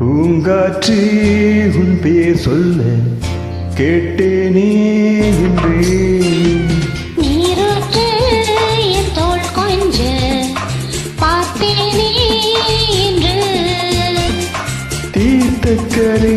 பூங்காற்று உன் பேர் சொல்ல கேட்டேனே என்று. நீரூற்று என் தோள் கொஞ்ச பார்த்தேனே என்று. தீர்த்தக்கரை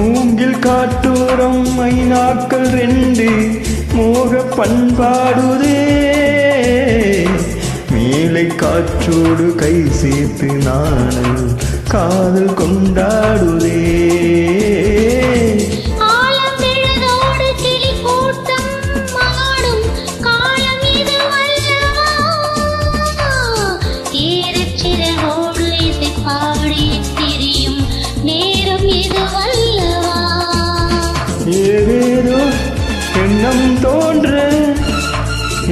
மூங்கில் காட்டோரம் மைனாக்கள் ரெண்டு மோக பண்பாடுதே. மேலை காற்றோடு கை சேர்த்து நாணல் காதல் கொண்டாடுதே. ஆலந்தெழுதோடு இது வல்லவா பாடி திரியும் நேரம் இது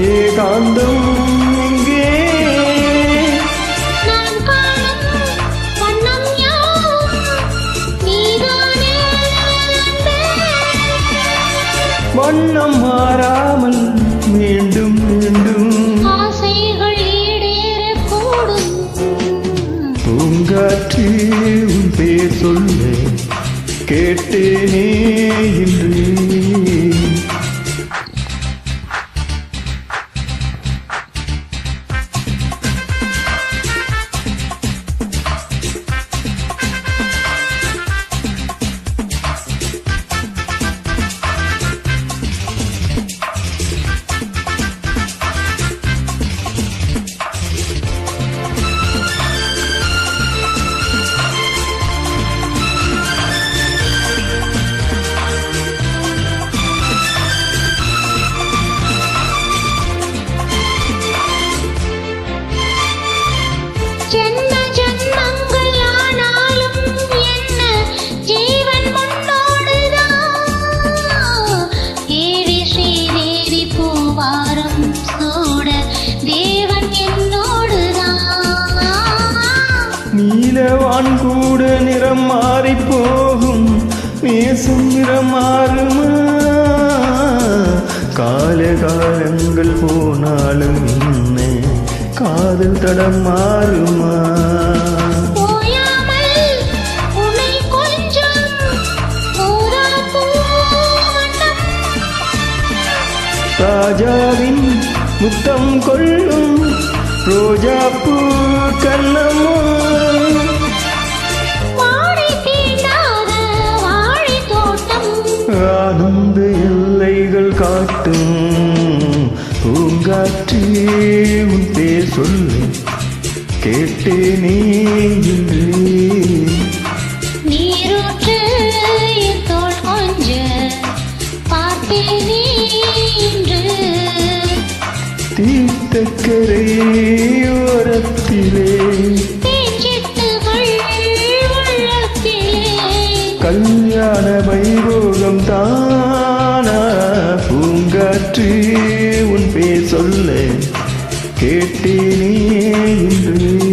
ஏகாந்தம் இங்கே. வண்ணம் மாறாமல் மீண்டும் மீண்டும் ஆசைகள் ஈடேறக்கூடும். பூங்காற்று உன் பேர் சொல்ல கேட்டேனே இன்று. நீலவான் கூட நிறம் மாறி போகும். நேசம் நிறம் மாறுமா கால காலங்கள் போனாலும் என்ன? காதல் தடம் மாறுமா? ராஜாவின் முத்தம் கொள்ளும் ரோஜாப்பூ கண்ணம்மா வாழை சொல்லு கேட்டேனே நீரூற்று தோள் கொஞ்ச பார்த்தேனே தீர்த்தக்கரை ஓரத்திலே கல்யாண வைபோகம் தானா? பூங்காற்று உன் பேர் சொல்ல. கேட்டேனே என்று